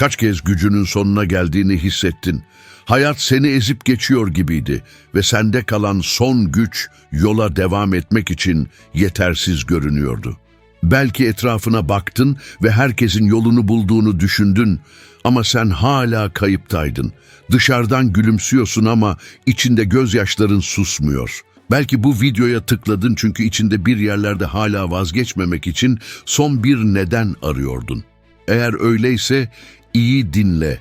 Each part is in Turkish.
Kaç kez gücünün sonuna geldiğini hissettin. Hayat seni ezip geçiyor gibiydi ve sende kalan son güç yola devam etmek için yetersiz görünüyordu. Belki etrafına baktın ve herkesin yolunu bulduğunu düşündün ama sen hala kayıptaydın. Dışarıdan gülümsüyorsun ama içinde gözyaşların susmuyor. Belki bu videoya tıkladın çünkü içinde bir yerlerde hala vazgeçmemek için son bir neden arıyordun. Eğer öyleyse iyi dinle.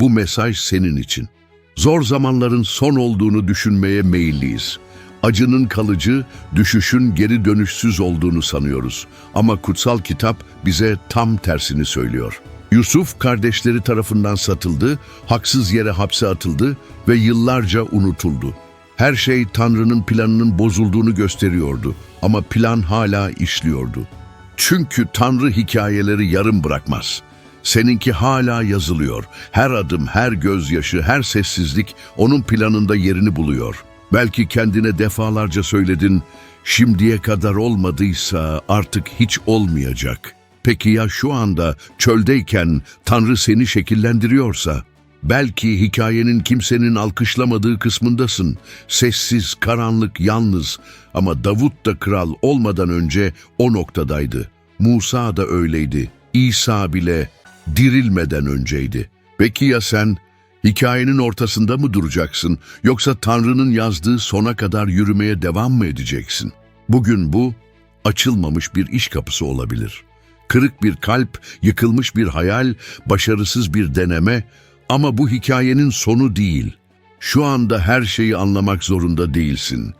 Bu mesaj senin için. Zor zamanların son olduğunu düşünmeye meyilliyiz. Acının kalıcı, düşüşün geri dönüşsüz olduğunu sanıyoruz. Ama kutsal kitap bize tam tersini söylüyor. Yusuf kardeşleri tarafından satıldı, haksız yere hapse atıldı ve yıllarca unutuldu. Her şey Tanrı'nın planının bozulduğunu gösteriyordu ama plan hala işliyordu. Çünkü Tanrı hikayeleri yarım bırakmaz. Seninki hala yazılıyor. Her adım, her gözyaşı, her sessizlik onun planında yerini buluyor. Belki kendine defalarca söyledin, şimdiye kadar olmadıysa artık hiç olmayacak. Peki ya şu anda çöldeyken Tanrı seni şekillendiriyorsa? Belki hikayenin kimsenin alkışlamadığı kısmındasın. Sessiz, karanlık, yalnız ama Davut da kral olmadan önce o noktadaydı. Musa da öyleydi. İsa bile dirilmeden önceydi. Peki ya sen? Hikayenin ortasında mı duracaksın yoksa Tanrı'nın yazdığı sona kadar yürümeye devam mı edeceksin? Bugün bu açılmamış bir iş kapısı olabilir. Kırık bir kalp, yıkılmış bir hayal, başarısız bir deneme ama bu hikayenin sonu değil. Şu anda her şeyi anlamak zorunda değilsin.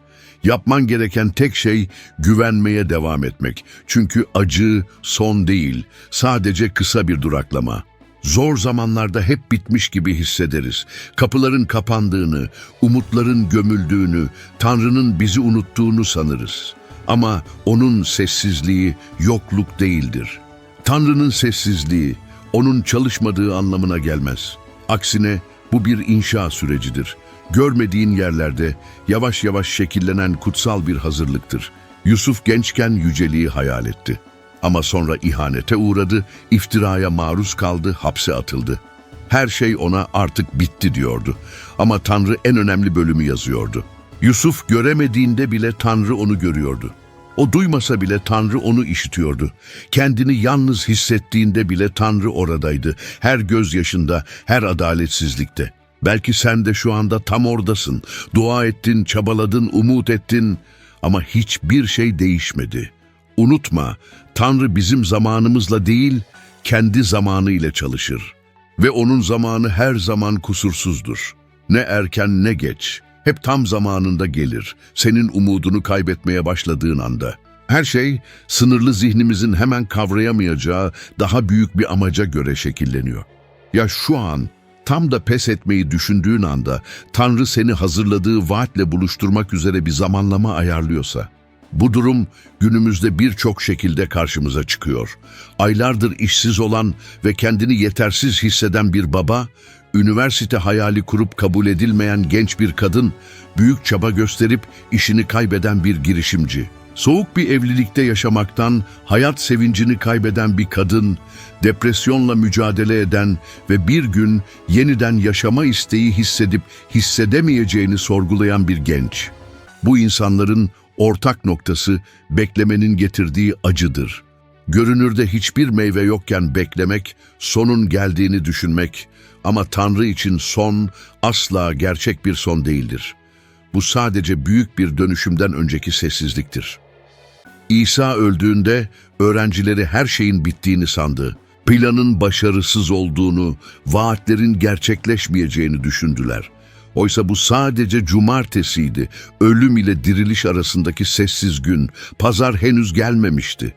Yapman gereken tek şey güvenmeye devam etmek. Çünkü acı son değil, sadece kısa bir duraklama. Zor zamanlarda hep bitmiş gibi hissederiz. Kapıların kapandığını, umutların gömüldüğünü, Tanrı'nın bizi unuttuğunu sanırız. Ama onun sessizliği yokluk değildir. Tanrı'nın sessizliği, onun çalışmadığı anlamına gelmez. Aksine bu bir inşa sürecidir. Görmediğin yerlerde yavaş yavaş şekillenen kutsal bir hazırlıktır. Yusuf gençken yüceliği hayal etti. Ama sonra ihanete uğradı, iftiraya maruz kaldı, hapse atıldı. Her şey ona artık bitti diyordu. Ama Tanrı en önemli bölümü yazıyordu. Yusuf göremediğinde bile Tanrı onu görüyordu. O duymasa bile Tanrı onu işitiyordu. Kendini yalnız hissettiğinde bile Tanrı oradaydı. Her gözyaşında, her adaletsizlikte. Belki sen de şu anda tam oradasın. Dua ettin, çabaladın, umut ettin ama hiçbir şey değişmedi. Unutma, Tanrı bizim zamanımızla değil, kendi zamanı ile çalışır. Ve onun zamanı her zaman kusursuzdur. Ne erken ne geç, hep tam zamanında gelir. Senin umudunu kaybetmeye başladığın anda. Her şey sınırlı zihnimizin hemen kavrayamayacağı daha büyük bir amaca göre şekilleniyor. Ya şu an tam da pes etmeyi düşündüğün anda Tanrı seni hazırladığı vaatle buluşturmak üzere bir zamanlama ayarlıyorsa, bu durum günümüzde birçok şekilde karşımıza çıkıyor. Aylardır işsiz olan ve kendini yetersiz hisseden bir baba, üniversite hayali kurup kabul edilmeyen genç bir kadın, büyük çaba gösterip işini kaybeden bir girişimci. Soğuk bir evlilikte yaşamaktan hayat sevincini kaybeden bir kadın, depresyonla mücadele eden ve bir gün yeniden yaşama isteği hissedip hissedemeyeceğini sorgulayan bir genç. Bu insanların ortak noktası beklemenin getirdiği acıdır. Görünürde hiçbir meyve yokken beklemek, sonun geldiğini düşünmek ama Tanrı için son asla gerçek bir son değildir. Bu sadece büyük bir dönüşümden önceki sessizliktir. İsa öldüğünde öğrencileri her şeyin bittiğini sandı. Planın başarısız olduğunu, vaatlerin gerçekleşmeyeceğini düşündüler. Oysa bu sadece cumartesiydi. Ölüm ile diriliş arasındaki sessiz gün. Pazar henüz gelmemişti.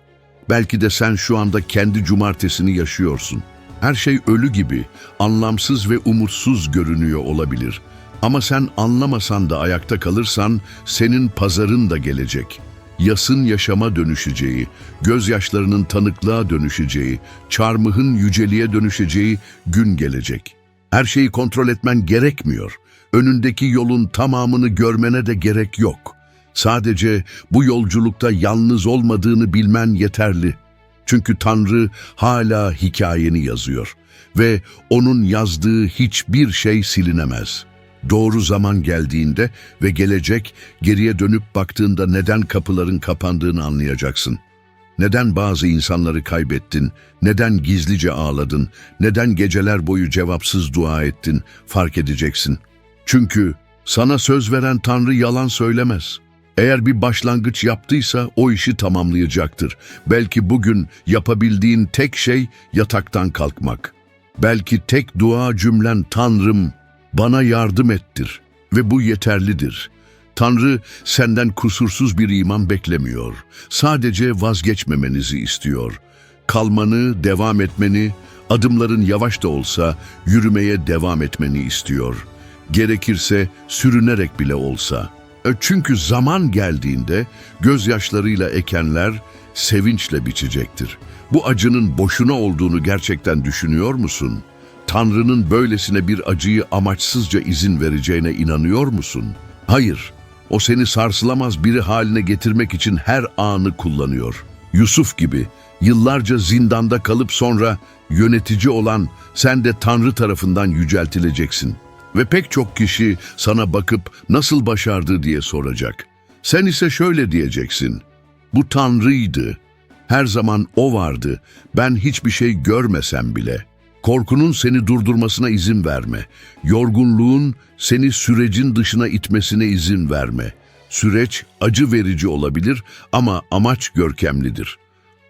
Belki de sen şu anda kendi cumartesini yaşıyorsun. Her şey ölü gibi, anlamsız ve umutsuz görünüyor olabilir. Ama sen anlamasan da ayakta kalırsan senin pazarın da gelecek. Yasın yaşama dönüşeceği, gözyaşlarının tanıklığa dönüşeceği, çarmıhın yüceliğe dönüşeceği gün gelecek. Her şeyi kontrol etmen gerekmiyor. Önündeki yolun tamamını görmene de gerek yok. Sadece bu yolculukta yalnız olmadığını bilmen yeterli. Çünkü Tanrı hala hikayeni yazıyor. ve onun yazdığı hiçbir şey silinemez. Doğru zaman geldiğinde ve gelecek geriye dönüp baktığında neden kapıların kapandığını anlayacaksın. Neden bazı insanları kaybettin, neden gizlice ağladın, neden geceler boyu cevapsız dua ettin fark edeceksin. Çünkü sana söz veren Tanrı yalan söylemez. Eğer bir başlangıç yaptıysa o işi tamamlayacaktır. Belki bugün yapabildiğin tek şey yataktan kalkmak. Belki tek dua cümlen Tanrım bana yardım ettir ve bu yeterlidir. Tanrı senden kusursuz bir iman beklemiyor. Sadece vazgeçmemenizi istiyor. Kalmanı, devam etmeni, adımların yavaş da olsa yürümeye devam etmeni istiyor. Gerekirse sürünerek bile olsa. E, Çünkü zaman geldiğinde gözyaşlarıyla ekenler sevinçle biçecektir. Bu acının boşuna olduğunu gerçekten düşünüyor musun? Tanrı'nın böylesine bir acıyı amaçsızca izin vereceğine inanıyor musun? Hayır, o seni sarsılamaz biri haline getirmek için her anı kullanıyor. Yusuf gibi yıllarca zindanda kalıp sonra yönetici olan sen de Tanrı tarafından yüceltileceksin. Ve pek çok kişi sana bakıp nasıl başardı diye soracak. Sen ise şöyle diyeceksin. Bu Tanrı'ydı. Her zaman O vardı. Ben hiçbir şey görmesem bile. Korkunun seni durdurmasına izin verme. Yorgunluğun seni sürecin dışına itmesine izin verme. Süreç acı verici olabilir ama amaç görkemlidir.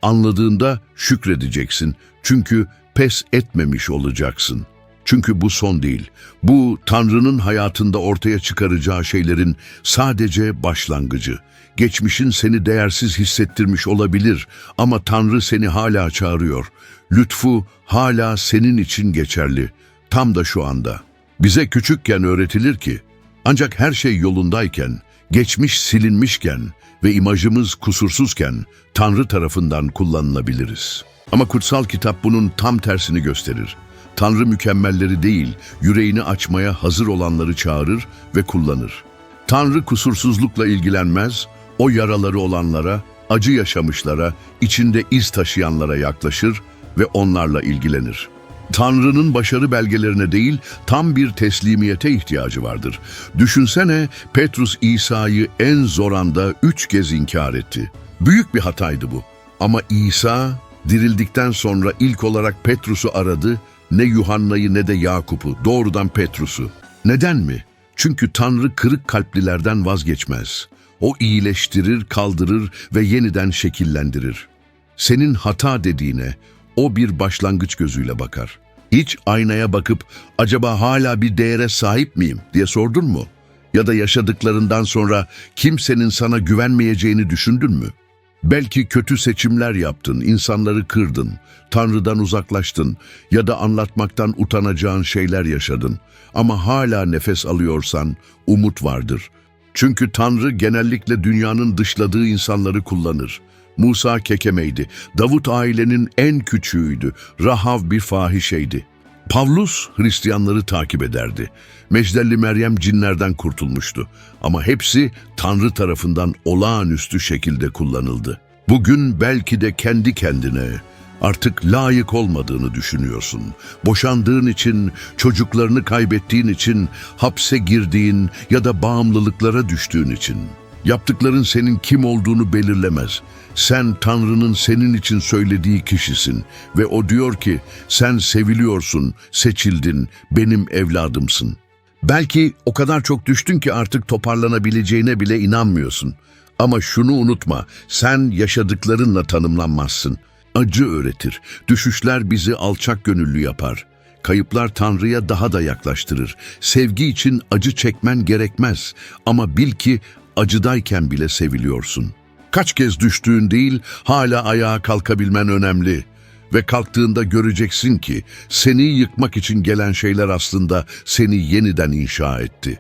Anladığında şükredeceksin. Çünkü pes etmemiş olacaksın. Çünkü bu son değil. Bu Tanrı'nın hayatında ortaya çıkaracağı şeylerin sadece başlangıcı. Geçmişin seni değersiz hissettirmiş olabilir ama Tanrı seni hala çağırıyor. Lütfu hala senin için geçerli. Tam da şu anda. Bize küçükken öğretilir ki ancak her şey yolundayken, geçmiş silinmişken ve imajımız kusursuzken Tanrı tarafından kullanılabiliriz. Ama kutsal kitap bunun tam tersini gösterir. Tanrı mükemmelleri değil, yüreğini açmaya hazır olanları çağırır ve kullanır. Tanrı kusursuzlukla ilgilenmez, o yaraları olanlara, acı yaşamışlara, içinde iz taşıyanlara yaklaşır ve onlarla ilgilenir. Tanrı'nın başarı belgelerine değil, tam bir teslimiyete ihtiyacı vardır. Düşünsene Petrus İsa'yı en zor anda üç kez inkar etti. Büyük bir hataydı bu. Ama İsa dirildikten sonra ilk olarak Petrus'u aradı, ne Yuhanna'yı ne de Yakup'u, doğrudan Petrus'u. Neden mi? Çünkü Tanrı kırık kalplilerden vazgeçmez. O iyileştirir, kaldırır ve yeniden şekillendirir. Senin hata dediğine o bir başlangıç gözüyle bakar. Hiç aynaya bakıp acaba hala bir değere sahip miyim diye sordun mu? Ya da yaşadıklarından sonra kimsenin sana güvenmeyeceğini düşündün mü? Belki kötü seçimler yaptın, insanları kırdın, Tanrı'dan uzaklaştın ya da anlatmaktan utanacağın şeyler yaşadın. Ama hala nefes alıyorsan umut vardır. Çünkü Tanrı genellikle dünyanın dışladığı insanları kullanır. Musa kekemeydi, Davut ailenin en küçüğüydü, Rahav bir fahişeydi. Pavlus Hristiyanları takip ederdi. Mecdelli Meryem cinlerden kurtulmuştu. Ama hepsi Tanrı tarafından olağanüstü şekilde kullanıldı. Bugün belki de kendi kendine artık layık olmadığını düşünüyorsun. Boşandığın için, çocuklarını kaybettiğin için, hapse girdiğin ya da bağımlılıklara düştüğün için. Yaptıkların senin kim olduğunu belirlemez. Sen Tanrı'nın senin için söylediği kişisin ve o diyor ki sen seviliyorsun, seçildin, benim evladımsın. Belki o kadar çok düştün ki artık toparlanabileceğine bile inanmıyorsun. Ama şunu unutma, sen yaşadıklarınla tanımlanmazsın. Acı öğretir, düşüşler bizi alçak gönüllü yapar. Kayıplar Tanrı'ya daha da yaklaştırır. Sevgi için acı çekmen gerekmez ama bil ki acıdayken bile seviliyorsun. Kaç kez düştüğün değil, hala ayağa kalkabilmen önemli. Ve kalktığında göreceksin ki seni yıkmak için gelen şeyler aslında seni yeniden inşa etti.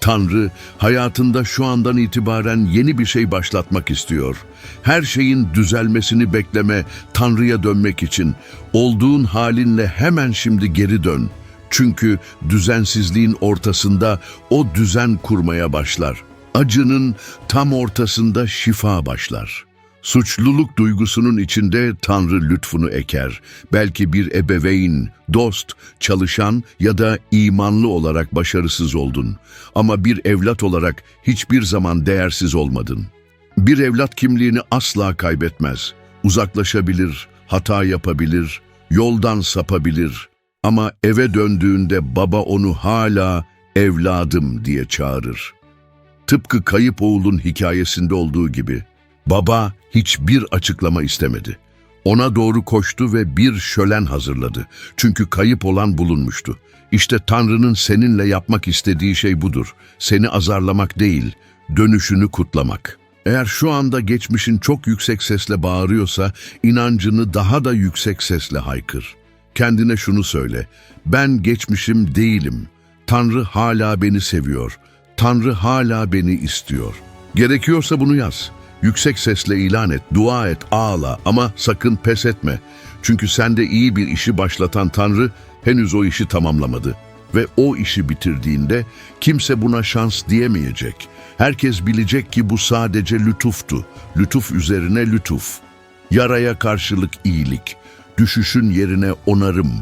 Tanrı hayatında şu andan itibaren yeni bir şey başlatmak istiyor. Her şeyin düzelmesini bekleme, Tanrı'ya dönmek için olduğun halinle hemen şimdi geri dön. Çünkü düzensizliğin ortasında o düzen kurmaya başlar. Acının tam ortasında şifa başlar. Suçluluk duygusunun içinde Tanrı lütfunu eker. Belki bir ebeveyn, dost, çalışan ya da imanlı olarak başarısız oldun. Ama bir evlat olarak hiçbir zaman değersiz olmadın. Bir evlat kimliğini asla kaybetmez. Uzaklaşabilir, hata yapabilir, yoldan sapabilir. Ama eve döndüğünde baba onu hala evladım diye çağırır. Tıpkı kayıp oğlun hikayesinde olduğu gibi. Baba hiçbir açıklama istemedi. Ona doğru koştu ve bir şölen hazırladı. Çünkü kayıp olan bulunmuştu. İşte Tanrı'nın seninle yapmak istediği şey budur. Seni azarlamak değil, dönüşünü kutlamak. Eğer şu anda geçmişin çok yüksek sesle bağırıyorsa, inancını daha da yüksek sesle haykır. Kendine şunu söyle, ben geçmişim değilim. Tanrı hala beni seviyor. Tanrı hala beni istiyor. Gerekiyorsa bunu yaz. Yüksek sesle ilan et, dua et, ağla ama sakın pes etme. Çünkü sende iyi bir işi başlatan Tanrı henüz o işi tamamlamadı. Ve o işi bitirdiğinde kimse buna şans diyemeyecek. Herkes bilecek ki bu sadece lütuftu. Lütuf üzerine lütuf. Yaraya karşılık iyilik. Düşüşün yerine onarım.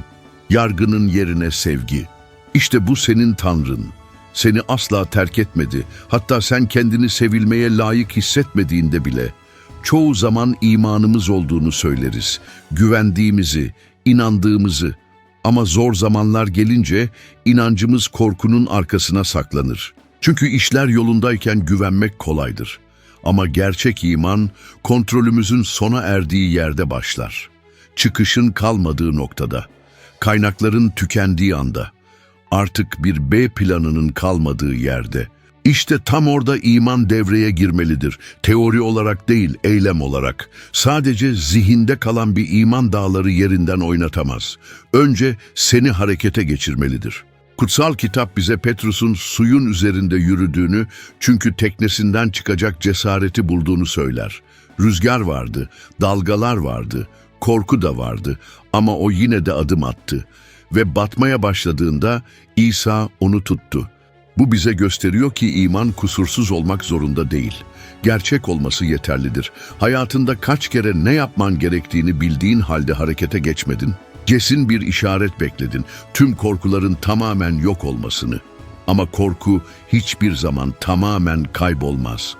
Yargının yerine sevgi. İşte bu senin Tanrın. Seni asla terk etmedi. Hatta sen kendini sevilmeye layık hissetmediğinde bile. Çoğu zaman imanımız olduğunu söyleriz. Güvendiğimizi, inandığımızı. Ama zor zamanlar gelince inancımız korkunun arkasına saklanır. Çünkü işler yolundayken güvenmek kolaydır. Ama gerçek iman kontrolümüzün sona erdiği yerde başlar. Çıkışın kalmadığı noktada. Kaynakların tükendiği anda artık bir B planının kalmadığı yerde. İşte tam orada iman devreye girmelidir. Teori olarak değil, eylem olarak. Sadece zihinde kalan bir iman dağları yerinden oynatamaz. Önce seni harekete geçirmelidir. Kutsal kitap bize Petrus'un suyun üzerinde yürüdüğünü çünkü teknesinden çıkacak cesareti bulduğunu söyler. Rüzgar vardı, dalgalar vardı, korku da vardı ama o yine de adım attı ve batmaya başladığında İsa onu tuttu. Bu bize gösteriyor ki iman kusursuz olmak zorunda değil. Gerçek olması yeterlidir. Hayatında kaç kere ne yapman gerektiğini bildiğin halde harekete geçmedin. Cesin bir işaret bekledin. Tüm korkuların tamamen yok olmasını. Ama korku hiçbir zaman tamamen kaybolmaz.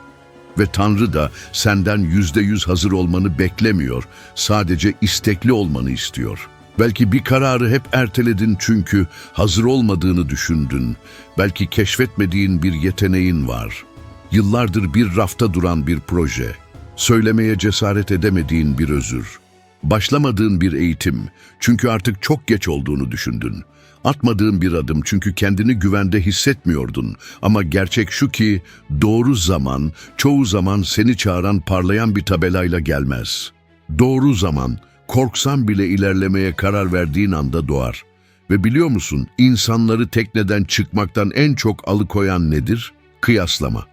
Ve Tanrı da senden yüzde yüz hazır olmanı beklemiyor. Sadece istekli olmanı istiyor.'' Belki bir kararı hep erteledin çünkü hazır olmadığını düşündün. Belki keşfetmediğin bir yeteneğin var. Yıllardır bir rafta duran bir proje. Söylemeye cesaret edemediğin bir özür. Başlamadığın bir eğitim çünkü artık çok geç olduğunu düşündün. Atmadığın bir adım çünkü kendini güvende hissetmiyordun. Ama gerçek şu ki doğru zaman çoğu zaman seni çağıran parlayan bir tabelayla gelmez. Doğru zaman korksan bile ilerlemeye karar verdiğin anda doğar. Ve biliyor musun insanları tekneden çıkmaktan en çok alıkoyan nedir? Kıyaslama.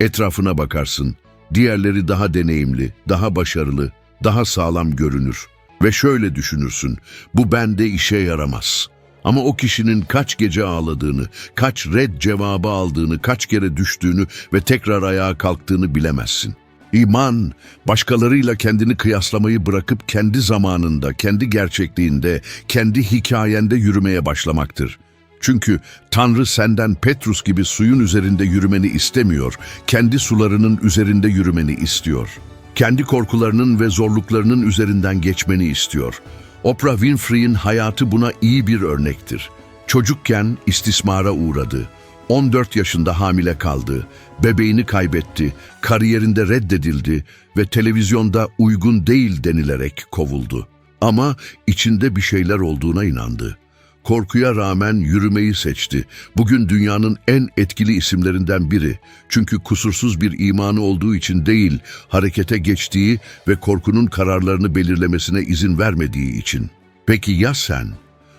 Etrafına bakarsın. Diğerleri daha deneyimli, daha başarılı, daha sağlam görünür. Ve şöyle düşünürsün, bu bende işe yaramaz. Ama o kişinin kaç gece ağladığını, kaç red cevabı aldığını, kaç kere düştüğünü ve tekrar ayağa kalktığını bilemezsin.'' İman, başkalarıyla kendini kıyaslamayı bırakıp kendi zamanında, kendi gerçekliğinde, kendi hikayende yürümeye başlamaktır. Çünkü Tanrı senden Petrus gibi suyun üzerinde yürümeni istemiyor, kendi sularının üzerinde yürümeni istiyor. Kendi korkularının ve zorluklarının üzerinden geçmeni istiyor. Oprah Winfrey'in hayatı buna iyi bir örnektir. Çocukken istismara uğradı 14 yaşında hamile kaldı, bebeğini kaybetti, kariyerinde reddedildi ve televizyonda uygun değil denilerek kovuldu. Ama içinde bir şeyler olduğuna inandı. Korkuya rağmen yürümeyi seçti. Bugün dünyanın en etkili isimlerinden biri. Çünkü kusursuz bir imanı olduğu için değil, harekete geçtiği ve korkunun kararlarını belirlemesine izin vermediği için. Peki ya sen?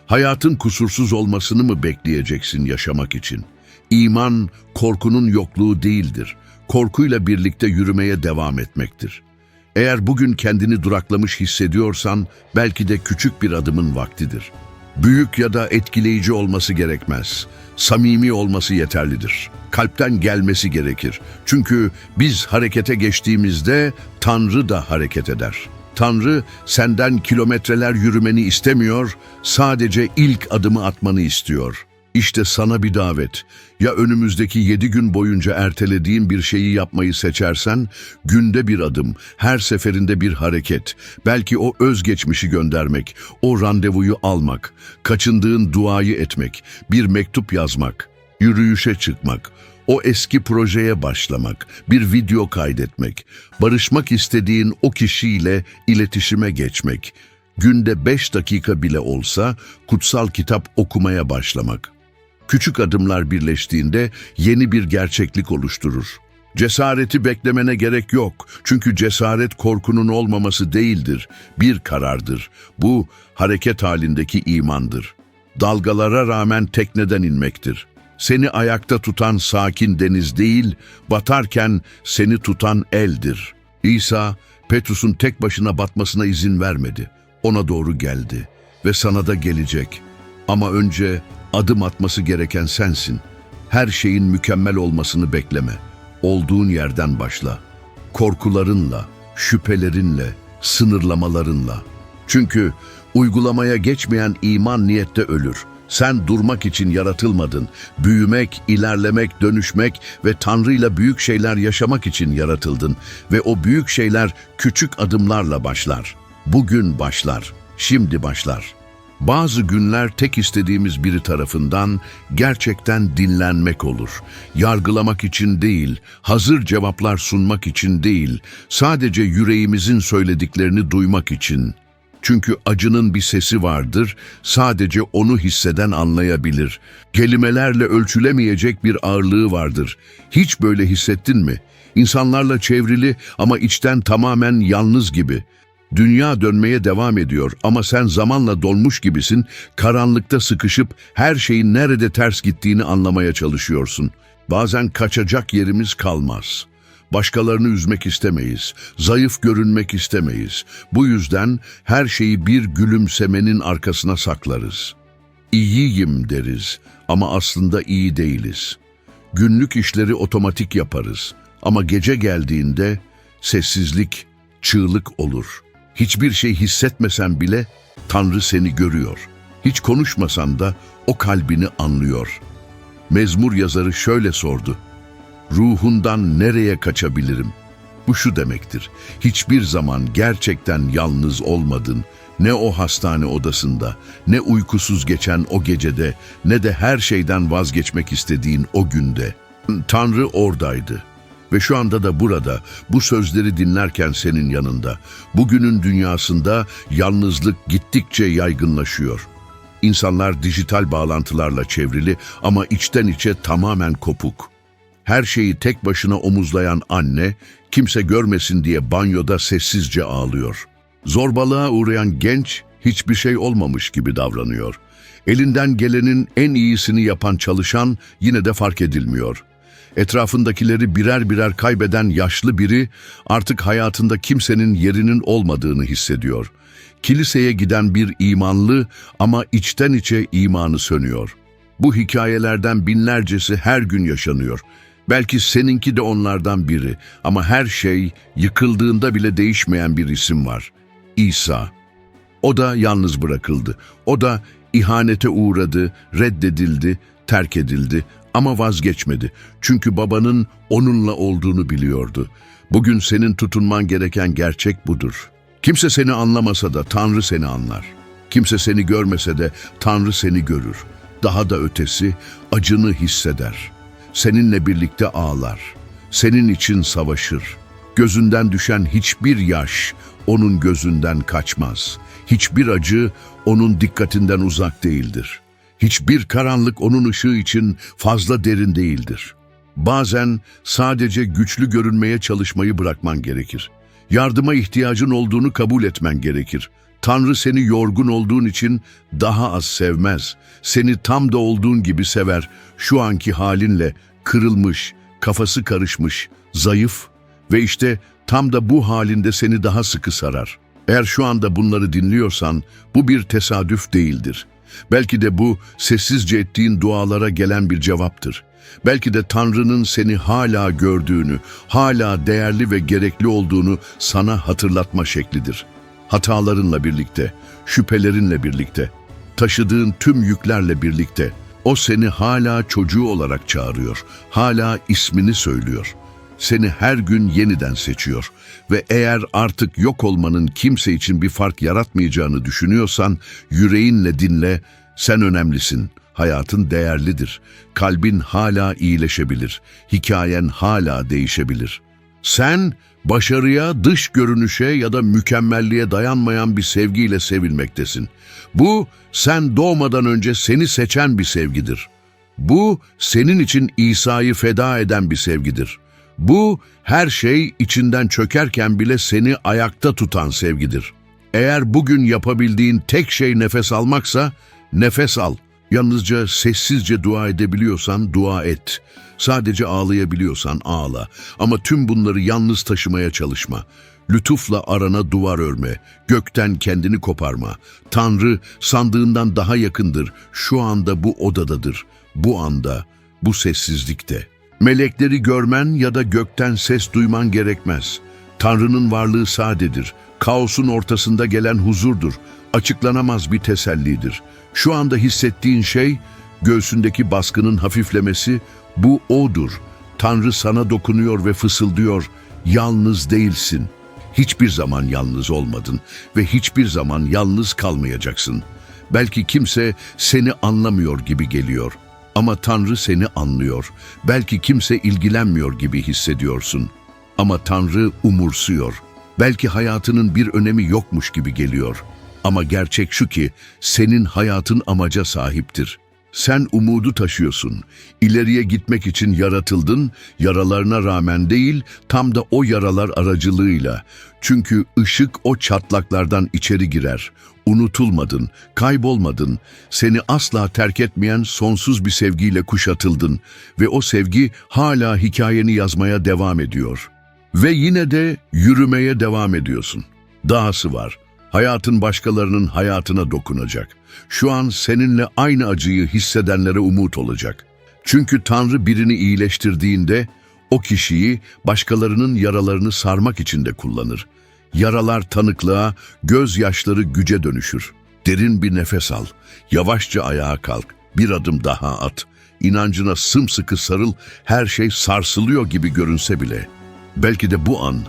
Hayatın kusursuz olmasını mı bekleyeceksin yaşamak için?'' İman, korkunun yokluğu değildir. Korkuyla birlikte yürümeye devam etmektir. Eğer bugün kendini duraklamış hissediyorsan, belki de küçük bir adımın vaktidir. Büyük ya da etkileyici olması gerekmez. Samimi olması yeterlidir. Kalpten gelmesi gerekir. Çünkü biz harekete geçtiğimizde Tanrı da hareket eder. Tanrı senden kilometreler yürümeni istemiyor, sadece ilk adımı atmanı istiyor. İşte sana bir davet. Ya önümüzdeki yedi gün boyunca ertelediğin bir şeyi yapmayı seçersen, günde bir adım, her seferinde bir hareket, belki o özgeçmişi göndermek, o randevuyu almak, kaçındığın duayı etmek, bir mektup yazmak, yürüyüşe çıkmak, o eski projeye başlamak, bir video kaydetmek, barışmak istediğin o kişiyle iletişime geçmek, günde beş dakika bile olsa kutsal kitap okumaya başlamak. Küçük adımlar birleştiğinde yeni bir gerçeklik oluşturur. Cesareti beklemene gerek yok. Çünkü cesaret korkunun olmaması değildir, bir karardır. Bu hareket halindeki imandır. Dalgalara rağmen tekneden inmektir. Seni ayakta tutan sakin deniz değil, batarken seni tutan eldir. İsa, Petrus'un tek başına batmasına izin vermedi. Ona doğru geldi ve sana da gelecek. Ama önce adım atması gereken sensin. Her şeyin mükemmel olmasını bekleme. Olduğun yerden başla. Korkularınla, şüphelerinle, sınırlamalarınla. Çünkü uygulamaya geçmeyen iman niyette ölür. Sen durmak için yaratılmadın. Büyümek, ilerlemek, dönüşmek ve Tanrı'yla büyük şeyler yaşamak için yaratıldın. Ve o büyük şeyler küçük adımlarla başlar. Bugün başlar, şimdi başlar. Bazı günler tek istediğimiz biri tarafından gerçekten dinlenmek olur. Yargılamak için değil, hazır cevaplar sunmak için değil, sadece yüreğimizin söylediklerini duymak için. Çünkü acının bir sesi vardır, sadece onu hisseden anlayabilir. Kelimelerle ölçülemeyecek bir ağırlığı vardır. Hiç böyle hissettin mi? İnsanlarla çevrili ama içten tamamen yalnız gibi. Dünya dönmeye devam ediyor ama sen zamanla dolmuş gibisin, karanlıkta sıkışıp her şeyin nerede ters gittiğini anlamaya çalışıyorsun. Bazen kaçacak yerimiz kalmaz. Başkalarını üzmek istemeyiz, zayıf görünmek istemeyiz. Bu yüzden her şeyi bir gülümsemenin arkasına saklarız. İyiyim deriz ama aslında iyi değiliz. Günlük işleri otomatik yaparız ama gece geldiğinde sessizlik, çığlık olur. Hiçbir şey hissetmesen bile Tanrı seni görüyor. Hiç konuşmasan da o kalbini anlıyor. Mezmur yazarı şöyle sordu. Ruhundan nereye kaçabilirim? Bu şu demektir. Hiçbir zaman gerçekten yalnız olmadın. Ne o hastane odasında, ne uykusuz geçen o gecede, ne de her şeyden vazgeçmek istediğin o günde. Tanrı oradaydı. Ve şu anda da burada, bu sözleri dinlerken senin yanında. Bugünün dünyasında yalnızlık gittikçe yaygınlaşıyor. İnsanlar dijital bağlantılarla çevrili ama içten içe tamamen kopuk. Her şeyi tek başına omuzlayan anne, kimse görmesin diye banyoda sessizce ağlıyor. Zorbalığa uğrayan genç, hiçbir şey olmamış gibi davranıyor. Elinden gelenin en iyisini yapan çalışan yine de fark edilmiyor. Etrafındakileri birer birer kaybeden yaşlı biri artık hayatında kimsenin yerinin olmadığını hissediyor. Kiliseye giden bir imanlı ama içten içe imanı sönüyor. Bu hikayelerden binlercesi her gün yaşanıyor. Belki seninki de onlardan biri ama her şey yıkıldığında bile değişmeyen bir isim var. İsa. O da yalnız bırakıldı. O da ihanete uğradı, reddedildi, terk edildi ama vazgeçmedi. Çünkü babanın onunla olduğunu biliyordu. Bugün senin tutunman gereken gerçek budur. Kimse seni anlamasa da Tanrı seni anlar. Kimse seni görmese de Tanrı seni görür. Daha da ötesi acını hisseder. Seninle birlikte ağlar. Senin için savaşır. Gözünden düşen hiçbir yaş onun gözünden kaçmaz. Hiçbir acı onun dikkatinden uzak değildir. Hiçbir karanlık onun ışığı için fazla derin değildir. Bazen sadece güçlü görünmeye çalışmayı bırakman gerekir. Yardıma ihtiyacın olduğunu kabul etmen gerekir. Tanrı seni yorgun olduğun için daha az sevmez. Seni tam da olduğun gibi sever. Şu anki halinle kırılmış, kafası karışmış, zayıf ve işte tam da bu halinde seni daha sıkı sarar. Eğer şu anda bunları dinliyorsan bu bir tesadüf değildir. Belki de bu sessizce ettiğin dualara gelen bir cevaptır. Belki de Tanrı'nın seni hala gördüğünü, hala değerli ve gerekli olduğunu sana hatırlatma şeklidir. Hatalarınla birlikte, şüphelerinle birlikte, taşıdığın tüm yüklerle birlikte o seni hala çocuğu olarak çağırıyor, hala ismini söylüyor. Seni her gün yeniden seçiyor ve eğer artık yok olmanın kimse için bir fark yaratmayacağını düşünüyorsan yüreğinle dinle, sen önemlisin, hayatın değerlidir, kalbin hala iyileşebilir, hikayen hala değişebilir. Sen başarıya, dış görünüşe ya da mükemmelliğe dayanmayan bir sevgiyle sevilmektesin. Bu sen doğmadan önce seni seçen bir sevgidir. Bu senin için İsa'yı feda eden bir sevgidir. Bu her şey içinden çökerken bile seni ayakta tutan sevgidir. Eğer bugün yapabildiğin tek şey nefes almaksa nefes al. Yalnızca sessizce dua edebiliyorsan dua et. Sadece ağlayabiliyorsan ağla. Ama tüm bunları yalnız taşımaya çalışma. Lütufla arana duvar örme. Gökten kendini koparma. Tanrı sandığından daha yakındır. Şu anda bu odadadır. Bu anda, bu sessizlikte. Melekleri görmen ya da gökten ses duyman gerekmez. Tanrı'nın varlığı sadedir. Kaosun ortasında gelen huzurdur. Açıklanamaz bir tesellidir. Şu anda hissettiğin şey, göğsündeki baskının hafiflemesi, bu O'dur. Tanrı sana dokunuyor ve fısıldıyor, yalnız değilsin. Hiçbir zaman yalnız olmadın ve hiçbir zaman yalnız kalmayacaksın. Belki kimse seni anlamıyor gibi geliyor ama Tanrı seni anlıyor. Belki kimse ilgilenmiyor gibi hissediyorsun ama Tanrı umursuyor. Belki hayatının bir önemi yokmuş gibi geliyor. Ama gerçek şu ki senin hayatın amaca sahiptir. Sen umudu taşıyorsun. İleriye gitmek için yaratıldın, yaralarına rağmen değil, tam da o yaralar aracılığıyla. Çünkü ışık o çatlaklardan içeri girer. Unutulmadın, kaybolmadın. Seni asla terk etmeyen sonsuz bir sevgiyle kuşatıldın ve o sevgi hala hikayeni yazmaya devam ediyor. Ve yine de yürümeye devam ediyorsun. Dahası var. Hayatın başkalarının hayatına dokunacak. Şu an seninle aynı acıyı hissedenlere umut olacak. Çünkü Tanrı birini iyileştirdiğinde o kişiyi başkalarının yaralarını sarmak için de kullanır. Yaralar tanıklığa, gözyaşları güce dönüşür. Derin bir nefes al, yavaşça ayağa kalk, bir adım daha at. İnancına sımsıkı sarıl, her şey sarsılıyor gibi görünse bile. Belki de bu an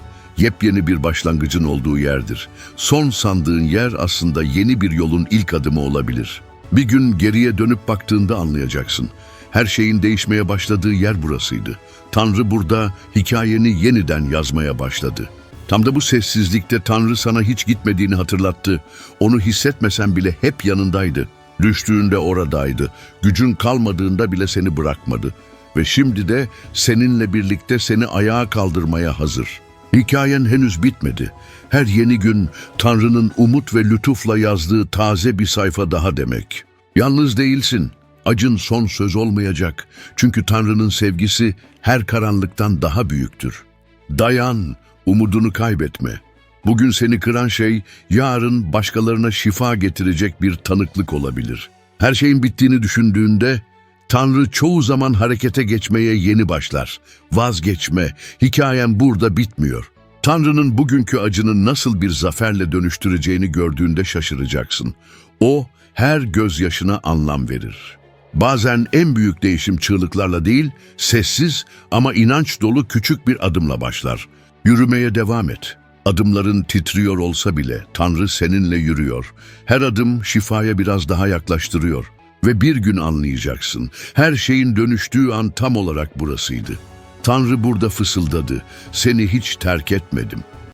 yepyeni bir başlangıcın olduğu yerdir. Son sandığın yer aslında yeni bir yolun ilk adımı olabilir. Bir gün geriye dönüp baktığında anlayacaksın. Her şeyin değişmeye başladığı yer burasıydı. Tanrı burada hikayeni yeniden yazmaya başladı. Tam da bu sessizlikte Tanrı sana hiç gitmediğini hatırlattı. Onu hissetmesen bile hep yanındaydı. Düştüğünde oradaydı. Gücün kalmadığında bile seni bırakmadı. Ve şimdi de seninle birlikte seni ayağa kaldırmaya hazır. Hikayen henüz bitmedi. Her yeni gün Tanrı'nın umut ve lütufla yazdığı taze bir sayfa daha demek. Yalnız değilsin. Acın son söz olmayacak. Çünkü Tanrı'nın sevgisi her karanlıktan daha büyüktür. Dayan, umudunu kaybetme. Bugün seni kıran şey yarın başkalarına şifa getirecek bir tanıklık olabilir. Her şeyin bittiğini düşündüğünde Tanrı çoğu zaman harekete geçmeye yeni başlar. Vazgeçme, hikayem burada bitmiyor. Tanrı'nın bugünkü acını nasıl bir zaferle dönüştüreceğini gördüğünde şaşıracaksın. O her gözyaşına anlam verir. Bazen en büyük değişim çığlıklarla değil, sessiz ama inanç dolu küçük bir adımla başlar. Yürümeye devam et. Adımların titriyor olsa bile Tanrı seninle yürüyor. Her adım şifaya biraz daha yaklaştırıyor. Ve bir gün anlayacaksın. Her şeyin dönüştüğü an tam olarak burasıydı. Tanrı burada fısıldadı. Seni hiç terk etmedim.